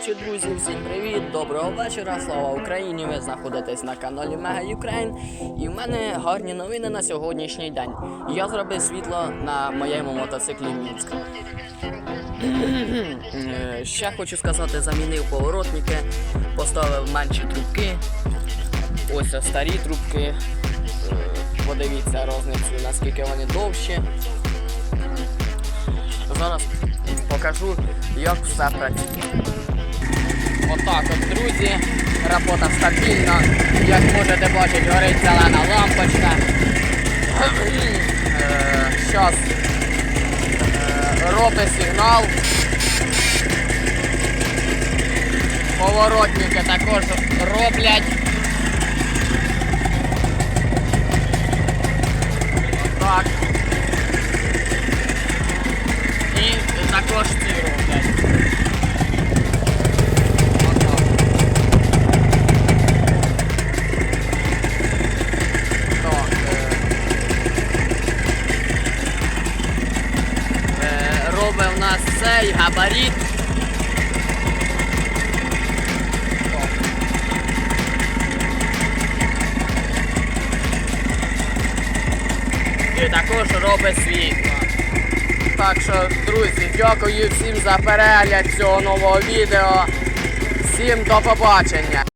Коротше, друзі, всім привіт, доброго вечора, слава Україні! Ви знаходитесь на каналі Мега Юкрейн. І в мене гарні новини на сьогоднішній день. Я зробив світло на моєму мотоциклі Мінськ. Е, Ще хочу сказати, замінив поворотники, поставив менші трубки. Ось старі трубки. Е, Подивіться розницю, наскільки вони довші. Зараз покажу, як все працює. Отак от, друзі, робота стабільна. Як можете бачити, горить зелена лампочка. Зараз робить сигнал. Поворотники також роблять. Так. І також ці роблять. Отак. Так. е, е, Робить у нас цей габарит. І також робить світло. Так що, друзі, дякую всім за перегляд цього нового відео. Всім до побачення.